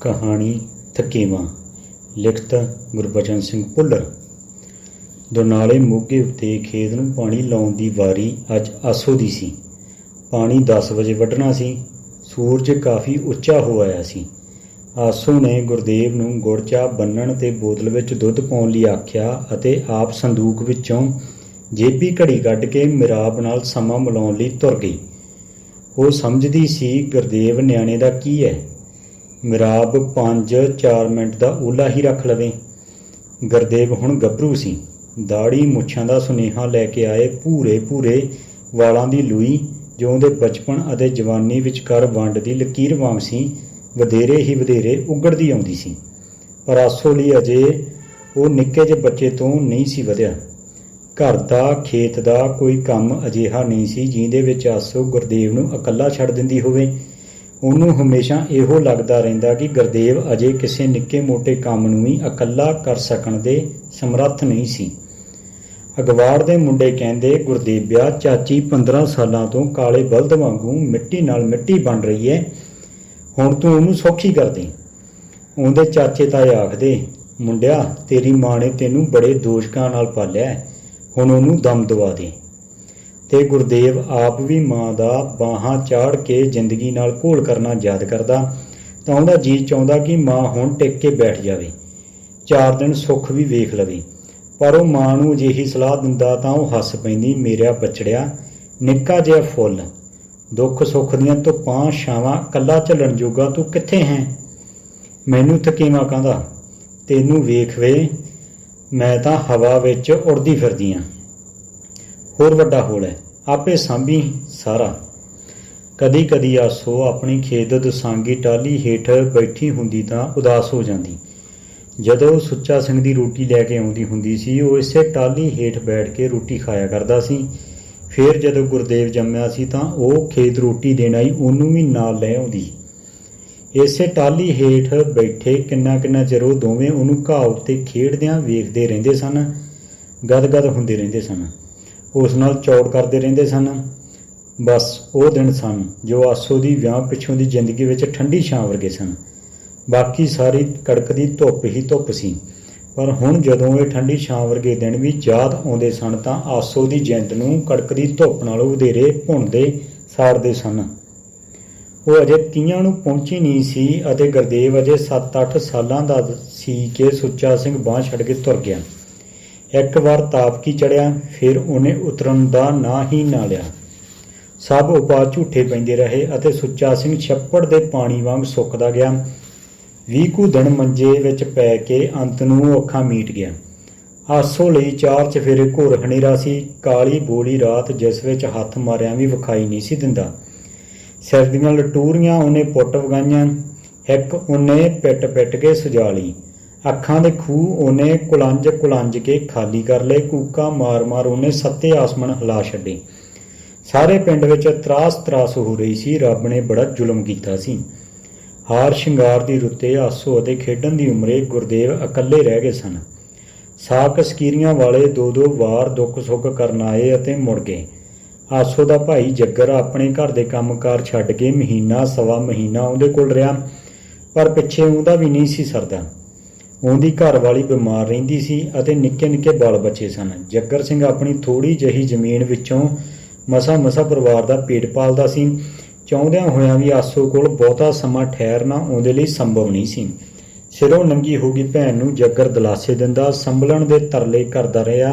ਕਹਾਣੀ ਥਕੇਵਾਂ, ਲਿਖਤ ਗੁਰਬਚਨ ਸਿੰਘ ਭੁੱਲਰ। ਦੁਨਾਲੇ ਮੋਗੇ ਉੱਤੇ ਖੇਤ ਨੂੰ ਪਾਣੀ ਲਾਉਣ ਦੀ ਵਾਰੀ ਅੱਜ ਆਸੋ ਦੀ ਸੀ। ਪਾਣੀ 10 ਵਜੇ ਵੱਢਣਾ ਸੀ, ਸੂਰਜ ਕਾਫੀ ਉੱਚਾ ਹੋ ਆਇਆ ਸੀ। ਆਸੂ ਨੇ ਗੁਰਦੇਵ ਨੂੰ ਗੁੜ ਚਾਹ ਬੰਨਣ ਤੇ ਬੋਤਲ ਵਿੱਚ ਦੁੱਧ ਪਾਉਣ ਲਈ ਆਖਿਆ ਅਤੇ ਆਪ ਸੰਦੂਕ ਵਿੱਚੋਂ ਜੇਬੀ ਘੜੀ ਕੱਢ ਕੇ ਮਿਰਾਬ ਨਾਲ ਸਮਾਂ ਮਿਲਾਉਣ ਲਈ ਤੁਰ ਗਈ। ਉਹ ਸਮਝਦੀ ਸੀ, ਗੁਰਦੇਵ, ਨਿਆਣੇ ਦਾ ਕੀ ਹੈ? ਮਿਰਾਬ 5-4 ਮਿੰਟ ਦਾ ਓਲਾ ਹੀ ਰੱਖ ਲਵੇ। ਗੁਰਦੇਵ ਹੁਣ ਗੱਭਰੂ ਸੀ। ਦਾੜੀ ਮੁੱਛਾਂ ਦਾ ਸੁਨੇਹਾ ਲੈ ਕੇ ਆਏ ਭੂਰੇ ਭੂਰੇ ਵਾਲਾਂ ਦੀ ਲੂਈ, ਜੋ ਉਹਦੇ ਬਚਪਨ ਅਤੇ ਜਵਾਨੀ ਵਿਚਕਾਰ ਵੰਡ ਦੀ ਲਕੀਰ ਵਾਂਗ ਸੀ, ਵਧੇਰੇ ਹੀ ਵਧੇਰੇ ਉਗੜਦੀ ਆਉਂਦੀ ਸੀ। ਪਰ ਆਸੋ ਲਈ ਅਜੇ ਉਹ ਨਿੱਕੇ ਜਿਹੇ ਬੱਚੇ ਤੋਂ ਨਹੀਂ ਸੀ ਵਧਿਆ। ਘਰ ਦਾ, ਖੇਤ ਦਾ ਕੋਈ ਕੰਮ ਅਜਿਹਾ ਨਹੀਂ ਸੀ ਜਿਹਦੇ ਵਿੱਚ ਆਸੋ ਗੁਰਦੇਵ ਨੂੰ ਇਕੱਲਾ ਛੱਡ ਦਿੰਦੀ ਹੋਵੇ। ਉਹਨੂੰ ਹਮੇਸ਼ਾ ਇਹੋ ਲੱਗਦਾ ਰਹਿੰਦਾ ਕਿ ਗੁਰਦੇਵ ਅਜੇ ਕਿਸੇ ਨਿੱਕੇ ਮੋਟੇ ਕੰਮ ਨੂੰ ਵੀ ਇਕੱਲਾ ਕਰ ਸਕਣ ਦੇ ਸਮਰੱਥ ਨਹੀਂ ਸੀ। ਅਗਵਾੜ ਦੇ ਮੁੰਡੇ ਕਹਿੰਦੇ, ਗੁਰਦੇਵਿਆ, ਚਾਚੀ 15 ਸਾਲਾਂ ਤੋਂ ਕਾਲੇ ਬਲਦ ਵਾਂਗੂ ਮਿੱਟੀ ਨਾਲ ਮਿੱਟੀ ਬਣ ਰਹੀ ਹੈ ਹੁਣ ਤੂੰ ਉਹਨੂੰ ਸੌਖੀ ਕਰ ਦੇ। ਉਹਦੇ ਚਾਚੇ ਤਾਏ ਆਖਦੇ, ਮੁੰਡਿਆ, ਤੇਰੀ ਮਾਂ ਨੇ ਤੈਨੂੰ ਬੜੇ ਦੋਸ਼ਕਾਂ ਨਾਲ ਪਾਲਿਆ ਹੁਣ ਉਹਨੂੰ ਦਮ ਦਵਾ ਦੇ। ਤੇ ਗੁਰਦੇਵ ਆਪ ਵੀ ਮਾਂ ਦਾ ਬਾਹਾਂ ਚਾੜ ਕੇ ਜ਼ਿੰਦਗੀ ਨਾਲ ਘੋਲ ਕਰਨਾ ਯਾਦ ਕਰਦਾ ਤਾਂ ਉਹਦਾ ਜੀ ਚਾਹੁੰਦਾ ਕਿ ਮਾਂ ਹੁਣ ਟਿਕ ਕੇ ਬੈਠ ਜਾਵੇ। ਚਾਰ ਦਿਨ ਸੁੱਖ ਵੀ ਵੇਖ ਲਵੇ। ਪਰ ਉਹ ਮਾਂ ਨੂੰ ਅਜਿਹੀ ਸਲਾਹ ਦਿੰਦਾ ਤਾਂ ਉਹ ਹੱਸ ਪੈਂਦੀ ਮੇਰਾ ਬਚੜਿਆ ਨਿੱਕਾ ਜਿਹਾ ਫੁੱਲ, ਦੁੱਖ ਸੁੱਖ ਦੀਆਂ ਧੁੱਪਾਂ, ਛਾਵਾਂ, ਕੱਲਾ ਝੱਲਣ ਜੋਗਾ ਤੂੰ ਕਿੱਥੇ ਹੈ? ਮੈਨੂੰ ਥਕੇਵਾ ਕਹਿੰਦਾ, ਤੈਨੂੰ ਵੇਖ ਵੇ, ਮੈਂ ਤਾਂ ਹਵਾ ਵਿੱਚ ਉੜਦੀ ਫਿਰਦੀ ਆਂ। ਹੋਰ ਵੱਡਾ ਹੋਲ ਹੈ। ਆਪੇ ਸਾਂਭੀ ਸਾਰਾ। ਕਦੀ ਕਦੀ ਆਸੋ ਆਪਣੀ ਖੇਤ ਦਸਾਂਗੀ ਟਾਲੀ ਹੇਠ ਬੈਠੀ ਹੁੰਦੀ ਤਾਂ ਉਦਾਸ ਹੋ ਜਾਂਦੀ। ਜਦੋਂ ਸੁੱਚਾ ਸਿੰਘ ਦੀ ਰੋਟੀ ਲੈ ਕੇ ਆਉਂਦੀ ਹੁੰਦੀ ਸੀ, ਉਹ ਇਸੇ ਟਾਲੀ ਹੇਠ ਬੈਠ ਕੇ ਰੋਟੀ ਖਾਇਆ ਕਰਦਾ ਸੀ। ਫਿਰ ਜਦੋਂ ਗੁਰਦੇਵ ਜੰਮਿਆ ਸੀ ਤਾਂ ਉਹ ਖੇਤ ਰੋਟੀ ਦੇਣ ਆਈ, ਉਹਨੂੰ ਵੀ ਨਾਲ ਲੈ ਆਉਂਦੀ। ਇਸੇ ਟਾਲੀ ਹੇਠ ਬੈਠੇ ਕਿੰਨਾ ਕਿੰਨਾ ਚਿਰ ਉਹ ਦੋਵੇਂ ਉਹਨੂੰ ਘਾਹ ਉੱਤੇ ਖੇਡਦਿਆਂ ਵੇਖਦੇ ਰਹਿੰਦੇ ਸਨ, ਗਦਗਦ ਹੁੰਦੇ ਰਹਿੰਦੇ ਸਨ। ਉਸ ਨਾਲ ਚੌੜ ਕਰਦੇ ਰਹਿੰਦੇ ਸਨ। ਬਸ ਉਹ ਦਿਨ ਸਨ ਜੋ ਆਸੋ ਦੀ ਵਿਆਹ ਪਿੱਛੋਂ ਦੀ ਜ਼ਿੰਦਗੀ ਵਿੱਚ ਠੰਡੀ ਛਾਂ ਵਰਗੇ ਸਨ। ਬਾਕੀ ਸਾਰੀ ਕੜਕਦੀ ਧੁੱਪ ਹੀ ਧੁੱਪ ਸੀ। ਪਰ ਹੁਣ ਜਦੋਂ ਇਹ ਠੰਡੀ ਛਾਂ ਵਰਗੇ ਦਿਨ ਵੀ ਯਾਦ ਆਉਂਦੇ ਸਨ ਤਾਂ ਆਸੋ ਦੀ ਜਿੰਦ ਨੂੰ ਕੜਕਦੀ ਧੁੱਪ ਨਾਲੋਂ ਵਧੇਰੇ ਭੁੰਨਦੇ, ਸਾੜਦੇ ਸਨ। ਉਹ ਅਜੇ ਤੀਆਂ ਨੂੰ ਪਹੁੰਚੀ ਨਹੀਂ ਸੀ ਅਤੇ ਗੁਰਦੇਵ ਅਜੇ 7-8 ਸਾਲਾਂ ਦਾ ਸੀ ਕਿ ਸੁੱਚਾ ਸਿੰਘ ਬਾਂਹ ਛੱਡ ਕੇ ਤੁਰ ਗਿਆ। ਇੱਕ ਵਾਰ ਤਾਪ ਕੀ ਚੜਿਆ, ਫਿਰ ਉਹਨੇ ਉਤਰਨ ਦਾ ਨਾਂ ਹੀ ਨਾ ਲਿਆ। ਸਭ ਉਪਾਅ ਝੂਠੇ ਪੈਂਦੇ ਰਹੇ ਅਤੇ ਸੁੱਚਾ ਸਿੰਘ ਛੱਪੜ ਦੇ ਪਾਣੀ ਵਾਂਗ ਸੁੱਕਦਾ ਗਿਆ। ਵੀਹ ਦਿਨ ਮੰਜੇ ਵਿੱਚ ਪੈ ਕੇ ਅੰਤ ਨੂੰ ਅੱਖਾਂ ਮੀਟ ਗਿਆ। ਆਸੋ ਲਈ ਚਾਰ ਚਫੇਰੇ ਘੋਰ ਹਨੇਰਾ ਸੀ। ਕਾਲੀ ਬੋਲੀ ਰਾਤ ਜਿਸ ਵਿੱਚ ਹੱਥ ਮਾਰਿਆਂ ਵੀ ਵਿਖਾਈ ਨਹੀਂ ਸੀ ਦਿੰਦਾ। ਸਿਰ ਦੀਆਂ ਲਟੂਰੀਆਂ ਉਹਨੇ ਪੁੱਟ ਵਗਾਈਆਂ। ਇੱਕ ਉਹਨੇ ਪਿੱਟ ਪਿੱਟ ਕੇ ਸੁਜਾ ਲਈ। ਅੱਖਾਂ ਦੇ ਖੂਹ ਉਹਨੇ ਕੁਲੰਜ ਕੁਲੰਜ ਕੇ ਖਾਲੀ ਕਰ ਲਏ, ਕੂਕਾ ਮਾਰ ਮਾਰ ਉਹਨੇ ਸੱਤੇ ਆਸਮਾਨ ਹਿਲਾ ਛੱਡੇ। ਸਾਰੇ ਪਿੰਡ ਵਿੱਚ ਤਰਾਸ ਤਰਾਸ ਹੋ ਰਹੀ ਸੀ, ਰੱਬ ਨੇ ਬੜਾ ਜ਼ੁਲਮ ਕੀਤਾ ਸੀ। ਹਾਰ ਸ਼ਿੰਗਾਰ ਦੀ ਰੁੱਤੇ ਆਸੋ ਅਤੇ ਖੇਡਣ ਦੀ ਉਮਰੇ ਗੁਰਦੇਵ ਇਕੱਲੇ ਰਹਿ ਗਏ ਸਨ। ਸਾਕ ਸਕੀਰੀਆਂ ਵਾਲੇ ਦੋ ਦੋ ਵਾਰ ਦੁੱਖ ਸੁੱਖ ਕਰਨ ਆਏ ਅਤੇ ਮੁੜ ਗਏ। ਆਸੋ ਦਾ ਭਾਈ ਜੱਗਰ ਆਪਣੇ ਘਰ ਦੇ ਕੰਮਕਾਰ ਛੱਡ ਕੇ ਮਹੀਨਾ ਸਵਾ ਮਹੀਨਾ ਉਹਦੇ ਕੋਲ ਰਿਹਾ, ਪਰ ਪਿੱਛੇ ਉਹਦਾ ਵੀ ਨਹੀਂ ਸੀ ਸਰਦਾ। ਉਹਦੀ ਘਰ ਵਾਲੀ ਬਿਮਾਰ ਰਹਿੰਦੀ ਸੀ ਅਤੇ ਨਿੱਕੇ ਨਿੱਕੇ ਬਾਲ ਬੱਚੇ ਸਨ। ਜੱਗਰ ਸਿੰਘ ਆਪਣੀ ਥੋੜੀ ਜਹੀ ਜ਼ਮੀਨ ਵਿੱਚੋਂ ਮਸਾ ਮਸਾ ਪਰਿਵਾਰ ਦਾ ਪੇਟ ਪਾਲਦਾ ਸੀ। ਚਾਹੁੰਦਿਆਂ ਹੋਇਆਂ ਵੀ ਆਸੋ ਕੋਲ ਬਹੁਤਾ ਸਮਾਂ ਠਹਿਰਨਾ ਉਹਦੇ ਲਈ ਸੰਭਵ ਨਹੀਂ ਸੀ। ਸਿਰੋਂ ਨੰਗੀ ਹੋ ਗਈ ਭੈਣ ਨੂੰ ਜੱਗਰ ਦਲਾਸੇ ਦਿੰਦਾ, ਸੰਭਲਣ ਦੇ ਤਰਲੇ ਕਰਦਾ ਰਿਹਾ,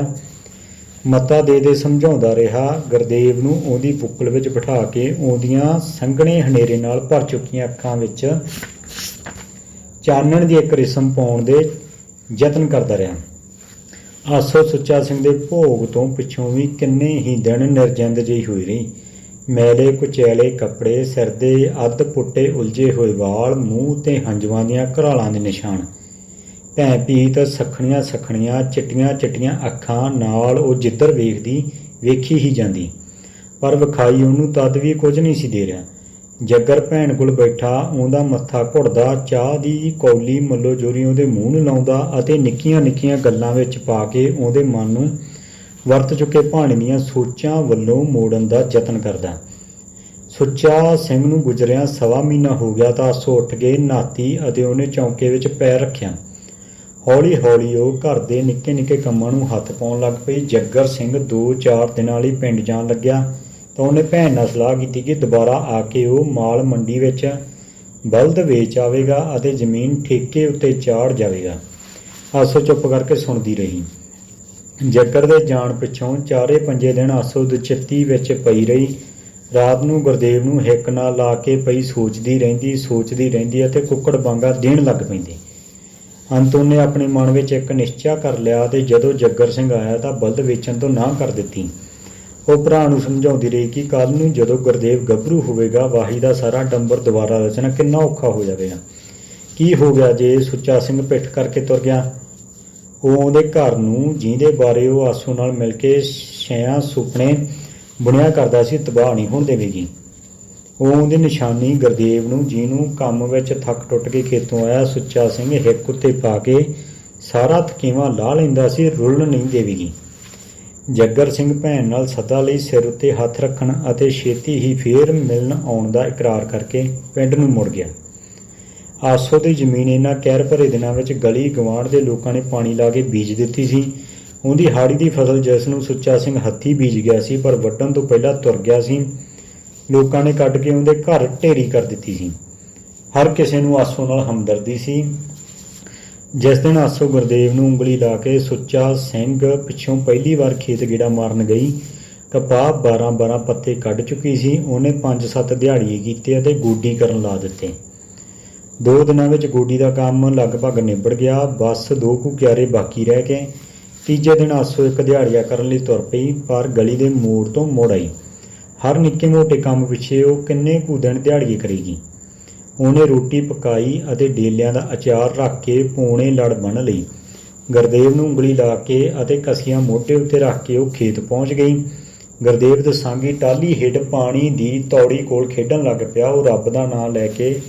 ਮਤਾ ਦੇ ਦੇ ਸਮਝਾਉਂਦਾ ਰਿਹਾ, ਗੁਰਦੇਵ ਨੂੰ ਉਹਦੀ ਬੁੱਕਲ ਵਿੱਚ ਬਿਠਾ ਕੇ ਉਹਦੀਆਂ ਸੰਘਣੇ ਹਨੇਰੇ ਨਾਲ ਭਰ ਚੁੱਕੀਆਂ ਅੱਖਾਂ ਵਿੱਚ ਚਾਨਣ ਦੀ ਇੱਕ ਰਿਸਮ ਪਾਉਣ ਦੇ ਯਤਨ ਕਰਦਾ ਰਿਹਾ। ਆਸੋ ਸੁੱਚਾ ਸਿੰਘ ਦੇ ਭੋਗ ਤੋਂ ਪਿੱਛੋਂ ਵੀ ਕਿੰਨੇ ਹੀ ਦਿਨ ਨਿਰਜੰਦ ਜਿਹੀ ਹੋਈ ਰਹੀ। ਮੈਲੇ ਕੁਚੈਲੇ ਕੱਪੜੇ, ਸਿਰ ਦੇ ਅੱਧ ਪੁੱਟੇ ਉਲਝੇ ਹੋਏ ਵਾਲ, ਮੂੰਹ ਤੇ ਹੰਝਵਾਂ ਦੀਆਂ ਘਰਾਲਾਂ ਦੇ ਨਿਸ਼ਾਨ। ਭੈਂ ਪੀਤ ਸਖਣੀਆਂ ਸਖਣੀਆਂ, ਚਿੱਟੀਆਂ ਚਿੱਟੀਆਂ ਅੱਖਾਂ ਨਾਲ ਉਹ ਜਿੱਧਰ ਵੇਖਦੀ, ਵੇਖੀ ਹੀ ਜਾਂਦੀ। ਪਰ ਵਿਖਾਈ ਉਹਨੂੰ ਤਦ ਵੀ ਕੁਝ ਨਹੀਂ ਸੀ ਦੇ ਰਿਹਾ। ਜੱਗਰ ਭੈਣ ਕੋਲ ਬੈਠਾ, ਉਹਦਾ ਮੱਥਾ ਘੁੱਟਦਾ, ਚਾਹ ਦੀ ਕੌਲੀ ਮੱਲੋ ਜੋਰੀ ਉਹਦੇ ਮੂੰਹ ਨੂੰ ਲਾਉਂਦਾ ਅਤੇ ਨਿੱਕੀਆਂ ਨਿੱਕੀਆਂ ਗੱਲਾਂ ਵਿੱਚ ਪਾ ਕੇ ਉਹਦੇ ਮਨ ਨੂੰ ਵਰਤ ਚੁੱਕੇ ਭਾਣੇ ਦੀਆਂ ਸੋਚਾਂ ਵੱਲੋਂ ਮੋੜਨ ਦਾ ਯਤਨ ਕਰਦਾ। ਸੁੱਚਾ ਸਿੰਘ ਨੂੰ ਗੁਜ਼ਰਿਆ ਸਵਾ ਮਹੀਨਾ ਹੋ ਗਿਆ ਤਾਂ ਸੋ ਉੱਠ ਕੇ ਨਾਤੀ ਅਤੇ ਉਹਨੇ ਚੌਂਕੇ ਵਿੱਚ ਪੈਰ ਰੱਖਿਆ। ਹੌਲੀ ਹੌਲੀ ਉਹ ਘਰ ਦੇ ਨਿੱਕੇ ਨਿੱਕੇ ਕੰਮਾਂ ਨੂੰ ਹੱਥ ਪਾਉਣ ਲੱਗ ਪਈ। ਜੱਗਰ ਸਿੰਘ 2-4 ਦਿਨਾਂ ਲਈ ਪਿੰਡ ਜਾਣ ਲੱਗਿਆ। ਤਾਂ ਉਹਨੇ ਭੈਣ ਨਾਲ ਸਲਾਹ ਕੀਤੀ ਕਿ ਦੁਬਾਰਾ ਆ ਕੇ ਉਹ ਮਾਲ ਮੰਡੀ ਵਿੱਚ ਬਲਦ ਵੇਚ ਆਵੇਗਾ ਅਤੇ ਜ਼ਮੀਨ ਠੇਕੇ ਉੱਤੇ ਚਾੜ ਜਾਵੇਗਾ। ਆਸੋ ਚੁੱਪ ਕਰਕੇ ਸੁਣਦੀ ਰਹੀ। ਜੱਗਰ ਦੇ ਜਾਣ ਪਿੱਛੋਂ ਚਾਰੇ ਪੰਜੇ ਦਿਨ ਆਸੋ ਦੁਚਿੱਤੀ ਵਿੱਚ ਪਈ ਰਹੀ। ਰਾਤ ਨੂੰ ਗੁਰਦੇਵ ਨੂੰ ਹਿੱਕ ਨਾਲ ਲਾ ਕੇ ਪਈ ਸੋਚਦੀ ਰਹਿੰਦੀ ਸੋਚਦੀ ਰਹਿੰਦੀ ਅਤੇ ਕੁੱਕੜ ਬਾਂਗਾ ਦੇਣ ਲੱਗ ਪੈਂਦੀ। ਅੰਤ ਉਹਨੇ ਆਪਣੇ ਮਨ ਵਿੱਚ ਇੱਕ ਨਿਸ਼ਚਾ ਕਰ ਲਿਆ ਤੇ ਜਦੋਂ ਜੱਗਰ ਸਿੰਘ ਆਇਆ ਤਾਂ ਬਲਦ ਵੇਚਣ ਤੋਂ ਨਾ ਕਰ ਦਿੱਤੀ। ਉਹ ਭਰਾ ਨੂੰ ਸਮਝਾਉਂਦੀ ਰਹੀ ਕਿ ਕੱਲ ਨੂੰ ਜਦੋਂ ਗੁਰਦੇਵ ਗੱਭਰੂ ਹੋਵੇਗਾ, ਵਾਹੀ ਦਾ ਸਾਰਾ ਡੰਬਰ ਦੁਬਾਰਾ ਰਚਣਾ ਕਿੰਨਾ ਔਖਾ ਹੋ ਜਾਵੇਗਾ। ਕੀ ਹੋ ਗਿਆ ਜੇ ਸੁੱਚਾ ਸਿੰਘ ਪਿੱਠ ਕਰਕੇ ਤੁਰ ਗਿਆ? ਉਹ ਉਹਦੇ ਘਰ ਨੂੰ ਜਿਹਦੇ ਬਾਰੇ ਉਹ ਆਸੂ ਨਾਲ ਮਿਲ ਕੇ ਛਿਆਂ ਸੁਪਨੇ ਬੁਣਿਆ ਕਰਦਾ ਸੀ, ਤਬਾਹ ਨਹੀਂ ਹੋਣ ਦੇਵੇਗੀ। ਉਹ ਉਹਦੀ ਨਿਸ਼ਾਨੀ ਗੁਰਦੇਵ ਨੂੰ ਜਿਹਨੂੰ ਕੰਮ ਵਿੱਚ ਥੱਕ ਟੁੱਟ ਕੇ ਖੇਤੋਂ ਆਇਆ। ਸੁੱਚਾ ਸਿੰਘ ਹਿੱਕ ਉੱਤੇ ਪਾ ਕੇ ਸਾਰਾ ਥਕੇਵਾਂ ਲਾ ਲੈਂਦਾ ਸੀ ਰੁੱਲ ਨਹੀਂ ਦੇਵੇਗੀ। ਜੱਗਰ ਸਿੰਘ ਭੈਣ ਨਾਲ ਸਦਾ ਲਈ ਸਿਰ ਉੱਤੇ ਹੱਥ ਰੱਖਣ ਅਤੇ ਛੇਤੀ ਹੀ ਫੇਰ ਮਿਲਣ ਆਉਣ ਦਾ ਇਕਰਾਰ ਕਰਕੇ ਪਿੰਡ ਨੂੰ ਮੁੜ ਗਿਆ। ਆਸੋ ਦੀ ਜ਼ਮੀਨ ਇਹਨਾਂ ਕਹਿਰ ਭਰੇ ਦਿਨਾਂ ਵਿੱਚ ਗਲੀ ਗਵਾਂਢ ਦੇ ਲੋਕਾਂ ਨੇ ਪਾਣੀ ਲਾ ਕੇ ਬੀਜ ਦਿੱਤੀ ਸੀ। ਉਹਦੀ ਹਾੜੀ ਦੀ ਫਸਲ ਜਿਸ ਨੂੰ ਸੁੱਚਾ ਸਿੰਘ ਹੱਥੀ ਬੀਜ ਗਿਆ ਸੀ, ਪਰ ਵੱਢਣ ਤੋਂ ਪਹਿਲਾਂ ਤੁਰ ਗਿਆ ਸੀ। ਲੋਕਾਂ ਨੇ ਕੱਢ ਕੇ ਉਹਦੇ ਘਰ ਢੇਰੀ ਕਰ ਦਿੱਤੀ ਸੀ। ਹਰ ਕਿਸੇ ਨੂੰ ਆਸੋ ਨਾਲ ਹਮਦਰਦੀ ਸੀ। ਜਿਸ ਦਿਨ ਆਸੋ ਗੁਰਦੇਵ ਨੂੰ ਉਂਗਲੀ ਲਾ ਕੇ ਸੁੱਚਾ ਸਿੰਘ ਪਿੱਛੋਂ ਪਹਿਲੀ ਵਾਰ ਖੇਤ ਗੇੜਾ ਮਾਰਨ ਗਈ, ਕਪਾਹ 12-12 ਪੱਤੇ ਕੱਢ ਚੁੱਕੀ ਸੀ, ਉਹਨੇ 5-7 ਦਿਹਾੜੀਏ ਕੀਤੇ ਅਤੇ ਗੋਡੀ ਕਰਨ ਲਾ ਦਿੱਤੇ। ਦੋ ਦਿਨਾਂ ਵਿੱਚ ਗੋਡੀ ਦਾ ਕੰਮ ਲਗਭਗ ਨਿਬੜ ਗਿਆ, ਬਸ ਦੋ ਕੁ ਕਿਆਰੇ ਬਾਕੀ ਰਹਿ ਗਏ ਤੀਜੇ ਦਿਨ ਆਸੋ ਇੱਕ ਦਿਹਾੜੀਆ ਕਰਨ ਲਈ ਤੁਰ ਪਈ, ਪਰ ਗਲੀ ਦੇ ਮੋੜ ਤੋਂ ਮੁੜ ਆਈ। ਹਰ ਨਿੱਕੇ ਮੋਟੇ ਕੰਮ ਪਿੱਛੇ ਉਹ ਕਿੰਨੇ ਕੁ ਦਿਨ ਦਿਹਾੜੀਏ ਕਰੇਗੀ। ਉਹਨੇ ਰੋਟੀ ਪਕਾਈ ਅਤੇ ਡੇਲਿਆਂ ਦਾ ਅਚਾਰ ਰੱਖ ਕੇ ਪੌਣੇ ਲੜ ਬੰਨ ਲਈ। ਗੁਰਦੇਵ ਨੂੰ ਉਂਗਲੀ ਲਾ ਕੇ ਅਤੇ ਕਸੀਆਂ ਮੋਢੇ ਉੱਤੇ ਰੱਖ ਕੇ ਉਹ ਖੇਤ ਪਹੁੰਚ ਗਈ। ਗੁਰਦੇਵ ਦਸਾਂਗੀ ਟਾਲੀ ਹੇਠ ਪਾਣੀ ਦੀ ਤੌੜੀ ਕੋਲ ਖੇਡਣ ਲੱਗ ਪਿਆ। ਉਹ ਰੱਬ ਦਾ ਨਾਮ ਲੈ ਕੇ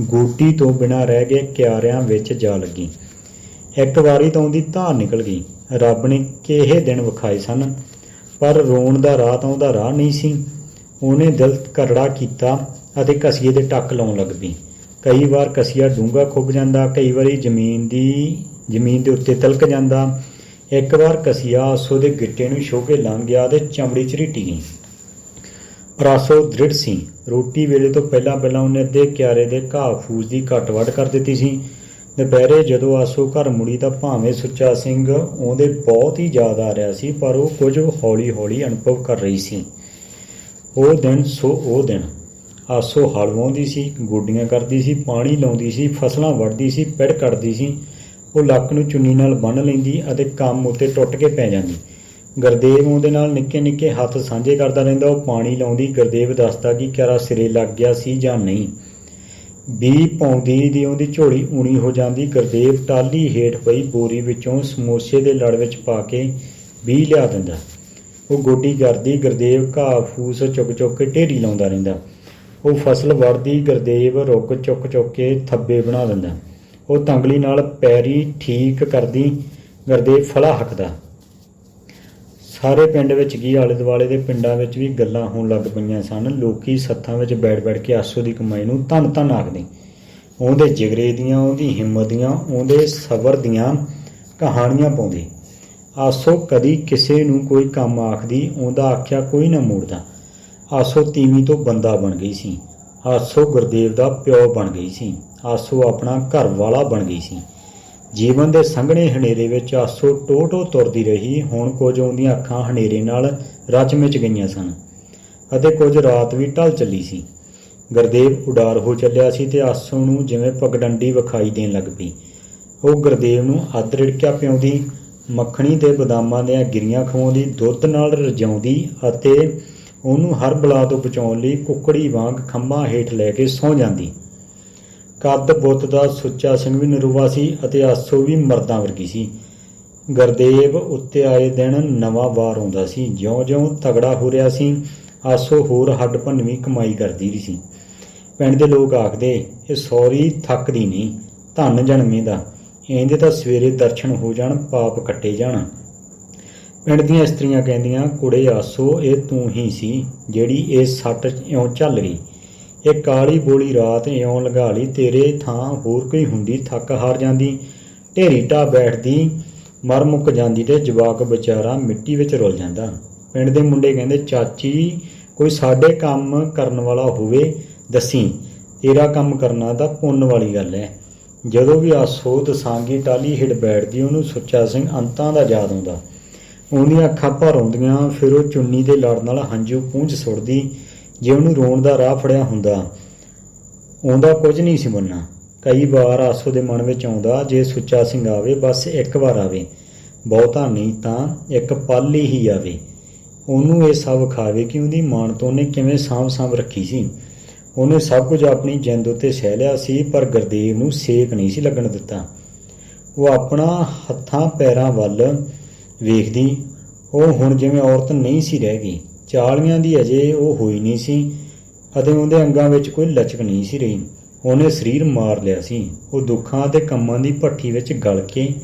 ਗੋਟੀ ਤੋਂ ਬਿਨਾਂ ਰਹਿ ਗਏ ਕਿਆਰਿਆਂ ਵਿੱਚ ਜਾ ਲੱਗੀ। ਇੱਕ ਵਾਰੀ ਤਾਂ ਉਹਦੀ ਧਾਰ ਨਿਕਲ ਗਈ। ਰੱਬ ਨੇ ਕਿਹੇ ਦਿਨ ਵਿਖਾਏ ਸਨ, ਪਰ ਰੋਣ ਦਾ ਰਾਹ ਤਾਂ ਉਹਦਾ ਰਾਹ ਨਹੀਂ ਸੀ। ਉਹਨੇ ਦਿਲ ਕਰੜਾ ਕੀਤਾ। ਅਤੇ ਕਸੀਏ ਦੇ ਟੱਕ ਲਾਉਣ ਲੱਗ ਪਈ। ਕਈ ਵਾਰ ਕਸੀਆ ਡੂੰਘਾ ਖੁੱਭ ਜਾਂਦਾ, ਕਈ ਵਾਰੀ ਜ਼ਮੀਨ ਦੀ, ਜ਼ਮੀਨ ਦੇ ਉੱਤੇ ਤਲਕ ਜਾਂਦਾ। ਇੱਕ ਵਾਰ ਕਸੀਆ ਆਸੋ ਦੇ ਗਿੱਟੇ ਨੂੰ ਛੋਹ ਕੇ ਲੰਘ ਗਿਆ ਤੇ ਚਮੜੀ ਚਰੀਟੀ ਗਈ। ਪਰ ਆਸੋ ਦ੍ਰਿੜ ਸੀ। ਰੋਟੀ ਵੇਲੇ ਤੋਂ ਪਹਿਲਾਂ ਪਹਿਲਾਂ ਉਹਨੇ ਅੱਧੇ ਕਿਆਰੇ ਦੇ ਘਾਹ ਫੂਸ ਦੀ ਘੱਟ ਵੱਢ ਕਰ ਦਿੱਤੀ ਸੀ। ਦੁਪਹਿਰੇ ਜਦੋਂ ਆਸੋ ਘਰ ਮੁੜੀ ਤਾਂ ਭਾਵੇਂ ਸੁੱਚਾ ਸਿੰਘ ਉਹਦੇ ਬਹੁਤ ਹੀ ਯਾਦ ਆ ਰਿਹਾ ਸੀ, ਪਰ ਉਹ ਕੁਝ ਹੌਲੀ-ਹੌਲੀ ਅਨੁਭਵ ਕਰ ਰਹੀ ਸੀ। ਉਹ ਦਿਨ ਸੋ ਉਹ ਦਿਨ ਆਸੋ ਹਲ ਵਾਹੁੰਦੀ ਸੀ, ਗੋਡੀਆਂ ਕਰਦੀ ਸੀ, ਪਾਣੀ ਲਾਉਂਦੀ ਸੀ, ਫਸਲਾਂ ਵੱਢਦੀ ਸੀ, ਪਿੜ ਕੱਢਦੀ ਸੀ। ਉਹ ਲੱਕ ਨੂੰ ਚੁੰਨੀ ਨਾਲ ਬੰਨ੍ਹ ਲੈਂਦੀ ਅਤੇ ਕੰਮ ਉੱਤੇ ਟੁੱਟ ਕੇ ਪੈ ਜਾਂਦੀ। ਗੁਰਦੇਵ ਉਹਦੇ ਨਾਲ ਨਿੱਕੇ ਨਿੱਕੇ ਹੱਥ ਸਾਂਝੇ ਕਰਦਾ ਰਹਿੰਦਾ। ਉਹ ਪਾਣੀ ਲਾਉਂਦੀ, ਗੁਰਦੇਵ ਦੱਸਦਾ ਕਿ ਕਿਹੜਾ ਸਿਰੇ ਲੱਗ ਗਿਆ ਸੀ ਜਾਂ ਨਹੀਂ। ਬੀ ਪਾਉਂਦੀ ਦੀ ਉਹਦੀ ਝੋਲੀ ਊਣੀ ਹੋ ਜਾਂਦੀ। ਗੁਰਦੇਵ ਟਾਲੀ ਹੇਠ ਪਈ ਬੋਰੀ ਵਿੱਚੋਂ ਸਮੋਸੇ ਦੇ ਲੜ ਵਿੱਚ ਪਾ ਕੇ ਬੀ ਲਿਆ ਦਿੰਦਾ। ਉਹ ਗੋਡੀ ਕਰਦੀ, ਗੁਰਦੇਵ ਘਾਹ ਫੂਸ ਚੁੱਕ ਚੁੱਕ ਕੇ ਢੇਰੀ ਲਾਉਂਦਾ ਰਹਿੰਦਾ। ਉਹ ਫਸਲ ਵੜਦੀ ਗੁਰਦੇਵ ਰੁੱਗ ਚੁੱਕ ਚੁੱਕ ਕੇ ਥੱਬੇ ਬਣਾ ਦਿੰਦਾ ਉਹ ਤੰਗਲੀ ਨਾਲ ਪੈਰੀ ਠੀਕ ਕਰਦੀ, ਗੁਰਦੇਵ ਫਲਾ ਹੱਕਦਾ। ਸਾਰੇ ਪਿੰਡ ਵਿੱਚ ਕੀ ਆਲੇ ਦੁਆਲੇ ਦੇ ਪਿੰਡਾਂ ਵਿੱਚ ਵੀ ਗੱਲਾਂ ਹੋਣ ਲੱਗ ਪਈਆਂ ਸਨ। ਲੋਕੀ ਸੱਥਾਂ ਵਿੱਚ ਬੈਠ-ਬੈਠ ਕੇ ਆਸੂ ਦੀ ਕਮਾਈ ਨੂੰ ਧੰਨ ਧੰਨ ਆਖਦੇ। ਉਹਦੇ ਜਿਗਰੇ ਦੀਆਂ, ਉਹਦੀ ਹਿੰਮਤ ਦੀਆਂ, ਉਹਦੇ ਸਬਰ ਦੀਆਂ ਕਹਾਣੀਆਂ ਪਾਉਂਦੇ। ਆਸੋ ਕਦੀ ਕਿਸੇ ਨੂੰ ਕੋਈ ਕੰਮ ਆਖਦੀ, ਉਹਦਾ ਆਖਿਆ ਕੋਈ ਨਾ ਮੋੜਦਾ। ਆਸੋ ਤੀਵੀਂ ਤੋਂ ਬੰਦਾ ਬਣ ਗਈ ਸੀ। ਆਸੋ ਗੁਰਦੇਵ ਦਾ ਪਿਓ ਬਣ ਗਈ ਸੀ। ਆਸੋ ਆਪਣਾ ਘਰ ਵਾਲਾ ਬਣ ਗਈ ਸੀ। ਜੀਵਨ ਦੇ ਸੰਘਣੇ ਹਨੇਰੇ ਵਿੱਚ ਆਸੋ ਟੋਟੋ ਤੁਰਦੀ ਰਹੀ। ਹੁਣ ਕੁਝ ਉਹਦੀਆਂ ਅੱਖਾਂ ਹਨੇਰੇ ਨਾਲ ਰਚ ਮਿਚ ਗਈਆਂ ਸਨ ਅਤੇ ਕੁਝ ਰਾਤ ਵੀ ਢਲ ਚੱਲੀ ਸੀ। ਗੁਰਦੇਵ ਉਡਾਰ ਹੋ ਚੱਲਿਆ ਸੀ ਤੇ ਆਸੋ ਨੂੰ ਜਿਵੇਂ ਪਗਡੰਡੀ ਵਿਖਾਈ ਦੇਣ ਲੱਗ ਪਈ। ਉਹ ਗੁਰਦੇਵ ਨੂੰ ਅੱਧ ਰਿੜਕਿਆ ਪਿਉਂਦੀ, ਮੱਖਣੀ ਤੇ ਬਦਾਮਾਂ ਦੀਆਂ ਗਿਰੀਆਂ ਖਵਾਉਂਦੀ, ਦੁੱਧ ਨਾਲ ਰਜਾਉਂਦੀ ਅਤੇ ਉਹਨੂੰ ਹਰ ਬਲਾ ਤੋਂ ਬਚਾਉਣ ਲਈ ਕੁੱਕੜੀ ਵਾਂਗ ਖੰਭਾਂ ਹੇਠ ਲੈ ਕੇ ਸੌ ਜਾਂਦੀ। ਕੱਦ ਬੁੱਤ ਦਾ ਸੁੱਚਾ ਸਿੰਘ ਵੀ ਨਰੂਆ ਸੀ ਅਤੇ ਆਸੋ ਵੀ ਮਰਦਾਂ ਵਰਗੀ ਸੀ। ਗੁਰਦੇਵ ਉੱਤੇ ਆਏ ਦਿਨ ਨਵਾਂ ਵਾਰ ਆਉਂਦਾ ਸੀ। ਜਿਉਂ-ਜਿਉਂ ਤਗੜਾ ਹੋ ਰਿਹਾ ਸੀ, ਆਸੋ ਹੋਰ ਹੱਡ ਭੰਨਵੀਂ ਕਮਾਈ ਕਰਦੀ ਰਹੀ ਸੀ। ਪਿੰਡ ਦੇ ਲੋਕ ਆਖਦੇ, ਇਹ ਸੌਰੀ ਥੱਕਦੀ ਨਹੀਂ, ਧੰਨ ਜਨਮੇ ਦਾ। ਇਹਦੇ ਤਾਂ ਸਵੇਰੇ ਦਰਸ਼ਨ ਹੋ ਜਾਣ, ਪਾਪ ਕੱਟੇ ਜਾਣ। ਪਿੰਡ ਦੀਆਂ ਇਸਤਰੀਆਂ ਕਹਿੰਦੀਆਂ, ਕੁੜੇ ਆਸੋ, ਇਹ ਤੂੰ ਹੀ ਸੀ ਜਿਹੜੀ ਇਹ ਸੱਟ ਇਉਂ ਚੱਲ ਗਈ। ਇਹ ਕਾਲੀ ਬੋਲੀ ਰਾਤ ਇਉਂ ਲਗਾ ਲਈ, ਤੇਰੇ ਥਾਂ ਹੋਰ ਕੋਈ ਹੁੰਦੀ, ਥੱਕ ਹਾਰ ਜਾਂਦੀ, ਢੇਰੀ ਢਾ ਬੈਠਦੀ, ਮਰ ਮੁੱਕ ਜਾਂਦੀ ਤੇ ਜਵਾਕ ਵਿਚਾਰਾ ਮਿੱਟੀ ਵਿੱਚ ਰੁਲ ਜਾਂਦਾ। ਪਿੰਡ ਦੇ ਮੁੰਡੇ ਕਹਿੰਦੇ, ਚਾਚੀ, ਕੋਈ ਸਾਡੇ ਕੰਮ ਕਰਨ ਵਾਲਾ ਹੋਵੇ, ਦੱਸੀ, ਤੇਰਾ ਕੰਮ ਕਰਨਾ ਤਾਂ ਪੁੰਨ ਵਾਲੀ ਗੱਲ ਹੈ ਜਦੋਂ ਵੀ ਆਸੋ ਦਸਾਂਗੀ ਟਾਲੀ ਹਿੜ ਬੈਠਦੀ, ਉਹਨੂੰ ਸੁੱਚਾ ਸਿੰਘ ਅੰਤਾਂ ਦਾ ਯਾਦ ਆਉਂਦਾ। ਉਹਦੀਆਂ ਅੱਖਾਂ ਭਰ ਆਉਂਦੀਆਂ, ਫਿਰ ਉਹ ਚੁੰਨੀ ਦੇ ਲੜ ਨਾਲ ਹੰਝੂ ਪੂੰਝ ਸੁੱਟਦੀ, ਜੇ ਉਹਨੂੰ ਰੋਣ ਦਾ ਰਾਹ ਫੜਿਆ ਹੁੰਦਾ। ਆਉਂਦਾ ਕੁਝ ਨਹੀਂ ਸੀ ਬੰਨਾ ਕਈ ਵਾਰ ਆਸੋ ਦੇ ਮਨ ਵਿੱਚ ਆਉਂਦਾ, ਜੇ ਸੁੱਚਾ ਸਿੰਘ ਆਵੇ, ਬਸ ਇੱਕ ਵਾਰ ਆਵੇ। ਬਹੁਤਾ ਨਹੀਂ ਤਾਂ ਇੱਕ ਪਲ ਹੀ ਆਵੇ। ਉਹਨੂੰ ਇਹ ਸਭ ਖਾਵੇ ਕਿ ਉਹਦੀ ਮਾਣ ਤੋਂ ਉਹਨੇ ਕਿਵੇਂ ਸਾਂਭ ਸਾਂਭ ਰੱਖੀ ਸੀ। ਉਹਨੇ ਸਭ ਕੁਝ ਆਪਣੀ ਜਿੰਦ ਉੱਤੇ ਸਹਿ ਲਿਆ ਸੀ, ਪਰ ਗੁਰਦੇਵ ਨੂੰ ਸੇਕ ਨਹੀਂ ਸੀ ਲੱਗਣ ਦਿੱਤਾ। ਉਹ ਆਪਣਾ ਹੱਥਾਂ ਪੈਰਾਂ ਵੱਲ ਵੇਖਦੀ, ਉਹ ਹੁਣ ਜਿਵੇਂ ਔਰਤ ਨਹੀਂ ਸੀ ਰਹਿ ਗਈ। ਚਾਲੀਆਂ ਦੀ ਅਜੇ ਉਹ ਹੋਈ ਨਹੀਂ ਸੀ ਅਤੇ ਉਹਦੇ ਅੰਗਾਂ ਵਿੱਚ ਕੋਈ ਲਚਕ ਨਹੀਂ ਸੀ ਰਹੀ। ਉਹਨੇ ਸਰੀਰ ਮਾਰ ਲਿਆ ਸੀ। ਉਹ ਦੁੱਖਾਂ ਤੇ ਕੰਮਾਂ ਦੀ ਭੱਠੀ ਵਿੱਚ ਗਲ ਕੇ,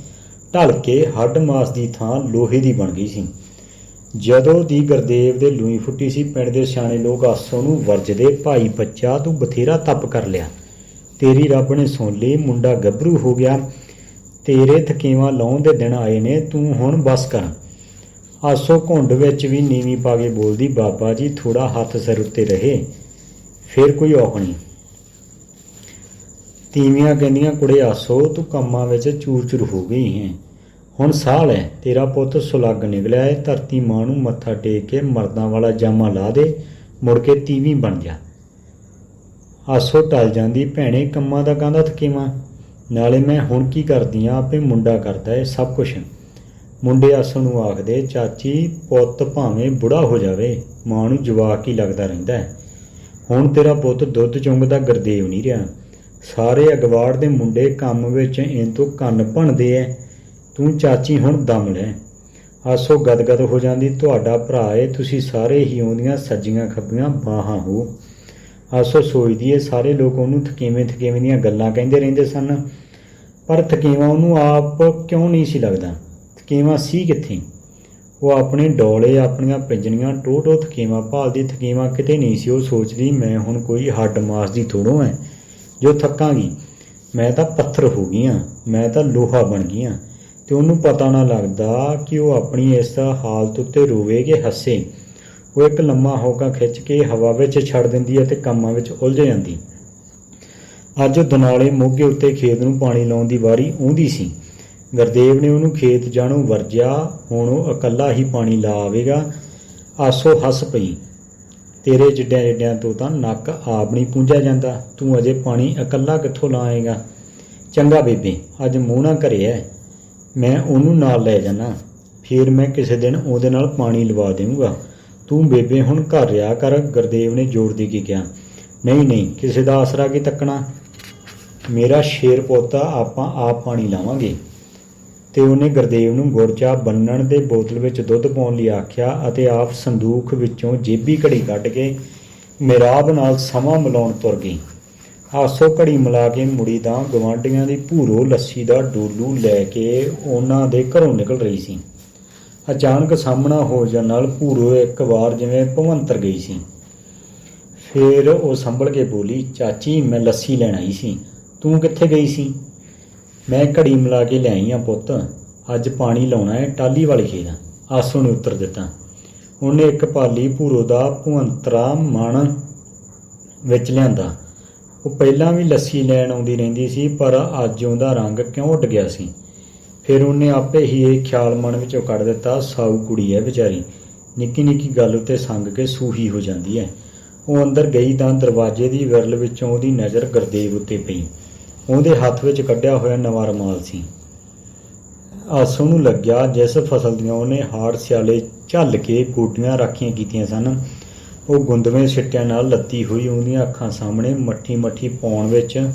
ਢਲ ਕੇ ਹੱਡ ਮਾਸ ਦੀ ਥਾਂ ਲੋਹੇ ਦੀ ਬਣ ਗਈ ਸੀ। ਜਦੋਂ ਦੀ ਗੁਰਦੇਵ ਦੇ ਲੂਈ ਫੁੱਟੀ ਸੀ, ਪਿੰਡ ਦੇ ਸਿਆਣੇ ਲੋਕ ਆਸੋ ਨੂੰ ਵਰਜਦੇ, ਭਾਈ ਬੱਚਾ, ਤੂੰ ਬਥੇਰਾ ਤਪ ਕਰ ਲਿਆ। ਤੇਰੀ ਰੱਬ ਨੇ ਸੁਣ ਲਈ, ਮੁੰਡਾ ਗੱਭਰੂ ਹੋ ਗਿਆ। ਤੇਰੇ ਥਕੀਵਾਂ ਲਾਉਣ ਦੇ ਦਿਨ ਆਏ ਨੇ, ਤੂੰ ਹੁਣ ਬਸ ਕਰ। ਆਸੋ ਘੁੰਡ ਵਿੱਚ ਵੀ ਨੀਵੀਂ ਪਾ ਕੇ ਬੋਲਦੀ, ਬਾਬਾ ਜੀ ਥੋੜਾ ਹੱਥ ਸਿਰ ਉੱਤੇ ਰਹੇ, ਫਿਰ ਕੋਈ ਔਖ ਨਹੀਂ। ਤੀਵੀਆਂ ਕਹਿੰਦੀਆਂ, ਕੁੜੇ ਆਸੋ, ਤੂੰ ਕੰਮਾਂ ਵਿੱਚ ਚੂਰ ਚੂਰ ਹੋ ਗਈ ਹੈ। ਹੁਣ ਸਾਹ ਲੈ ਤੇਰਾ ਪੁੱਤ ਸੁਲੱਗ ਨਿਕਲਿਆ ਹੈ, ਧਰਤੀ ਮਾਂ ਨੂੰ ਮੱਥਾ ਟੇਕ ਕੇ ਮਰਦਾਂ ਵਾਲਾ ਜਾਮਾ ਲਾ ਦੇ, ਮੁੜ ਕੇ ਤੀਵੀਂ ਬਣ ਜਾ। ਆਸੋ ਟਲ ਜਾਂਦੀ, ਭੈਣੇ, ਕੰਮਾਂ ਦਾ ਕਾਹਦਾ ਥਕੇਵਾਂ? ਨਾਲੇ ਮੈਂ ਹੁਣ ਕੀ ਕਰਦੀ ਆ, ਆਪੇ ਮੁੰਡਾ ਕਰਦਾ ਏ ਸਭ ਕੁਝ ਮੁੰਡੇ ਆਸੋ ਨੂੰ ਆਖਦੇ, ਚਾਚੀ, ਪੁੱਤ ਭਾਵੇਂ ਬੁੜਾ ਹੋ ਜਾਵੇ, ਮਾਂ ਨੂੰ ਜਵਾਕ ਹੀ ਲੱਗਦਾ ਰਹਿੰਦਾ ਹੈ ਹੁਣ ਤੇਰਾ ਪੁੱਤ ਦੁੱਧ ਚੁੰਗਦਾ ਗੁਰਦੇਵ ਨਹੀਂ ਰਿਹਾ। ਸਾਰੇ ਅਗਵਾੜ ਦੇ ਮੁੰਡੇ ਕੰਮ ਵਿੱਚ ਇਹ ਤੋਂ ਕੰਨ ਭਣਦੇ ਐ। ਤੂੰ ਚਾਚੀ ਹੁਣ ਦਮ ਲੈ। ਆਸੋ ਗਦਗਦ ਹੋ ਜਾਂਦੀ, ਤੁਹਾਡਾ ਭਰਾ ਏ, ਤੁਸੀਂ ਸਾਰੇ ਹੀ ਉਹਦੀਆਂ ਸੱਜੀਆਂ ਖੱਬੀਆਂ ਬਾਹਾਂ ਹੋ। ਆਸੋ ਸੋਚਦੀ ਏ ਸਾਰੇ ਲੋਕ ਉਹਨੂੰ ਥਕੇਵੇਂ ਥਕੇਵੇਂ ਦੀਆਂ ਗੱਲਾਂ ਕਹਿੰਦੇ ਰਹਿੰਦੇ ਸਨ। ਪਰ ਥਕੇਵਾਂ ਉਹਨੂੰ ਆਪ ਕਿਉਂ ਨਹੀਂ ਸੀ ਲੱਗਦਾ? ਥਕੇਵਾਂ ਸੀ ਕਿੱਥੇ? ਉਹ ਆਪਣੇ ਡੋਲੇ, ਆਪਣੀਆਂ ਪਿੰਜਣੀਆਂ ਟੋ ਟੋ ਥਕੇਵਾਂ ਭਾਲਦੀ, ਥਕੇਵਾਂ ਕਿਤੇ ਨਹੀਂ ਸੀ। ਉਹ ਸੋਚਦੀ, ਮੈਂ ਹੁਣ ਕੋਈ ਹੱਡ ਮਾਸ ਦੀ ਥੋੜੋ ਐ, ਜੋ ਥੱਕਾਂਗੀ। ਮੈਂ ਤਾਂ ਪੱਥਰ ਹੋ ਗਈ ਆਂ ਮੈਂ ਤਾਂ ਲੋਹਾ ਬਣ ਗਈ ਆਂ ਤੇ ਉਹਨੂੰ ਪਤਾ ਨਾ ਲੱਗਦਾ ਕਿ ਉਹ ਆਪਣੀ ਇਸ ਹਾਲਤ ਉੱਤੇ ਰੋਵੇ ਕਿ ਹੱਸੇ। ਉਹ ਇੱਕ ਲੰਮਾ ਹੋਕਾ ਖਿੱਚ ਕੇ ਹਵਾ ਵਿੱਚ ਛੱਡ ਦਿੰਦੀ ਹੈ ਤੇ ਕੰਮਾਂ ਵਿੱਚ ਉਲਝ ਜਾਂਦੀ। ਅੱਜ ਦਨਾਲੇ ਮੋਗੇ ਉੱਤੇ ਖੇਤ ਨੂੰ ਪਾਣੀ ਲਾਉਣ ਦੀ ਵਾਰੀ ਆਉਂਦੀ ਸੀ। ਗੁਰਦੇਵ ਨੇ ਉਹਨੂੰ ਖੇਤ ਜਾਣੋਂ ਵਰਜਿਆ, ਹੁਣ ਉਹ ਇਕੱਲਾ ਹੀ ਪਾਣੀ ਲਾ ਆਵੇਗਾ। ਆਸੋ ਹੱਸ ਪਈ। ਤੇਰੇ ਜਿੱਡਿਆਂ ਜਿੱਡਿਆਂ ਤੋਂ ਤਾਂ ਨੱਕ ਆਪ ਨਹੀਂ ਪੂੰਝਿਆ ਜਾਂਦਾ। ਤੂੰ ਅਜੇ ਪਾਣੀ ਇਕੱਲਾ ਕਿੱਥੋਂ ਲਾਏਗਾ ਚੰਗਾ ਬੇਬੇ, ਅੱਜ ਮੂੰਹ ਨਾ ਘਰੇ ਮੈਂ ਉਹਨੂੰ ਨਾਲ ਲੈ ਜਾਣਾ ਫਿਰ ਮੈਂ ਕਿਸੇ ਦਿਨ ਉਹਦੇ ਨਾਲ ਪਾਣੀ ਲਵਾ ਦੇਵਾਂਗਾ ਤੂੰ ਬੇਬੇ ਹੁਣ ਘਰ ਰਿਆ ਕਰ, ਗੁਰਦੇਵ ਨੇ ਜੋੜ ਦੇ ਕੇ ਕਿਹਾ? ਨਹੀਂ ਨਹੀਂ, ਕਿਸੇ ਦਾ ਆਸਰਾ ਕੀ ਤੱਕਣਾ? ਮੇਰਾ ਸ਼ੇਰ ਪੋਤਾ, ਆਪਾਂ ਆਪ ਪਾਣੀ ਲਾਵਾਂਗੇ। ਤੇ ਉਹਨੇ ਗੁਰਦੇਵ ਨੂੰ ਗੁੜ ਚਾਹ ਬੰਨਣ ਦੇ ਬੋਤਲ ਵਿੱਚ ਦੁੱਧ ਪਾਉਣ ਲਈ ਆਖਿਆ ਅਤੇ ਆਪ ਸੰਦੂਖ ਵਿੱਚੋਂ ਜੇਬੀ ਘੜੀ ਕੱਢ ਕੇ ਮਿਰਾਬ ਨਾਲ ਸਮਾਂ ਮਿਲਾਉਣ ਤੁਰ ਗਈ। ਆਸੋ ਘੜੀ ਮਿਲਾ ਕੇ ਮੁੜੀ ਦਾ ਗਵਾਂਢੀਆਂ ਦੀ ਭੂਰੋ ਲੱਸੀ ਦਾ ਡੋਲੂ ਲੈ ਕੇ ਉਹਨਾਂ ਦੇ ਘਰੋਂ ਨਿਕਲ ਰਹੀ ਸੀ। ਅਚਾਨਕ ਸਾਹਮਣਾ ਹੋ ਜਾਣ ਨਾਲ ਭੂਰੋ ਇੱਕ ਵਾਰ ਜਿਵੇਂ ਭਵੰਤਰ ਗਈ ਸੀ। ਫਿਰ ਉਹ ਸੰਭਲ ਕੇ ਬੋਲੀ, ਚਾਚੀ, ਮੈਂ ਲੱਸੀ ਲੈਣ ਆਈ ਸੀ। ਤੂੰ ਕਿੱਥੇ ਗਈ ਸੀ? ਮੈਂ ਘੜੀ ਮਿਲਾ ਕੇ ਲਿਆਈ ਆ ਪੁੱਤ। ਅੱਜ ਪਾਣੀ ਲਾਉਣਾ ਹੈ ਟਾਲੀ ਵਾਲੇ ਖੇਤ। ਆਸੂ ਨੇ ਉੱਤਰ ਦਿੱਤਾ। ਉਹਨੇ ਇੱਕ ਪਾਲੀ ਭੂਰੋ ਦਾ ਭਵੰਤਰਾ ਮਣ ਵਿੱਚ ਲਿਆਂਦਾ। ਉਹ ਪਹਿਲਾਂ ਵੀ ਲੱਸੀ ਲੈਣ ਆਉਂਦੀ ਰਹਿੰਦੀ ਸੀ, ਪਰ ਅੱਜ ਉਹਦਾ ਰੰਗ ਕਿਉਂ ਉੱਡ ਗਿਆ ਸੀ? ਫਿਰ ਉਹਨੇ ਆਪੇ ਹੀ ਇਹ ਖਿਆਲ ਮਨ ਵਿੱਚੋਂ ਕੱਢ ਦਿੱਤਾ, ਸਾਊ ਕੁੜੀ ਹੈ ਵਿਚਾਰੀ। ਨਿੱਕੀ ਨਿੱਕੀ ਗੱਲ ਉੱਤੇ ਸੰਗ ਕੇ ਸੂਹੀ ਹੋ ਜਾਂਦੀ ਹੈ ਉਹ ਅੰਦਰ ਗਈ ਤਾਂ ਦਰਵਾਜ਼ੇ ਦੀ ਵਿਰਲ ਵਿੱਚੋਂ ਉਹਦੀ ਨਜ਼ਰ ਗਰਦੇਵ ਉੱਤੇ ਪਈ। ਉਹਦੇ ਹੱਥ ਵਿੱਚ ਕੱਢਿਆ ਹੋਇਆ ਨਵਾਂ ਰਮਾਲ ਸੀ। ਆਸੂ ਨੂੰ ਲੱਗਿਆ ਜਿਸ ਫਸਲ ਦੀਆਂ ਉਹਨੇ ਹਾੜ ਸਿਆਲੇ ਝੱਲ ਕੇ ਗੋਡੀਆਂ ਰੱਖੀਆਂ ਕੀਤੀਆਂ ਸਨ। ਉਹ ਗੁੰਦਵੇਂ ਸਿੱਟਿਆਂ ਨਾਲ ਲੱਤੀ ਹੋਈ ਉਹਦੀਆਂ ਅੱਖਾਂ ਸਾਹਮਣੇ ਮੱਠੀ ਮੱਠੀ ਪਾਉਣ ਵਿੱਚ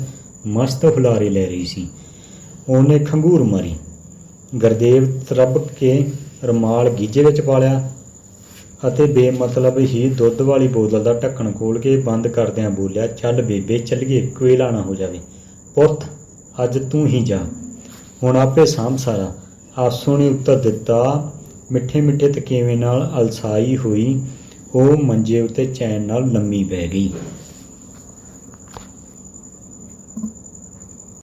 ਮਸਤ ਹੁਲਾਰੇ ਲੈ ਰਹੀ ਸੀ। ਉਹਨੇ ਖੰਗੂਰ ਮਾਰੀ। ਗੁਰਦੇਵ ਤਰਬ ਕੇ ਰਮਾਲ ਗੀਜੇ ਵਿੱਚ ਪਾ ਲਿਆ ਅਤੇ ਬੇਮਤਲਬ ਹੀ ਦੁੱਧ ਵਾਲੀ ਬੋਤਲ ਦਾ ਢੱਕਣ ਖੋਲ ਕੇ ਬੰਦ ਕਰਦਿਆਂ ਬੋਲਿਆ, ਚੱਲ ਬੇਬੇ, ਚੱਲੀਏ ਕੋਇਲਾ ਨਾ ਹੋ ਜਾਵੇ। ਪੁੱਤ, ਅੱਜ ਤੂੰ ਹੀ ਜਾ। ਹੁਣ ਆਪੇ ਸਾਂਭ ਸਾਰਾ। ਆਸੂ ਨੇ ਉੱਤਰ ਦਿੱਤਾ, ਮਿੱਠੇ ਮਿੱਠੇ ਤਕੀਵੇਂ ਨਾਲ ਅਲਸਾਈ ਹੋਈ, ਉਹ ਮੰਜੇ ਉੱਤੇ ਚੈਨ ਨਾਲ ਲੰਮੀ ਪੈ ਗਈ।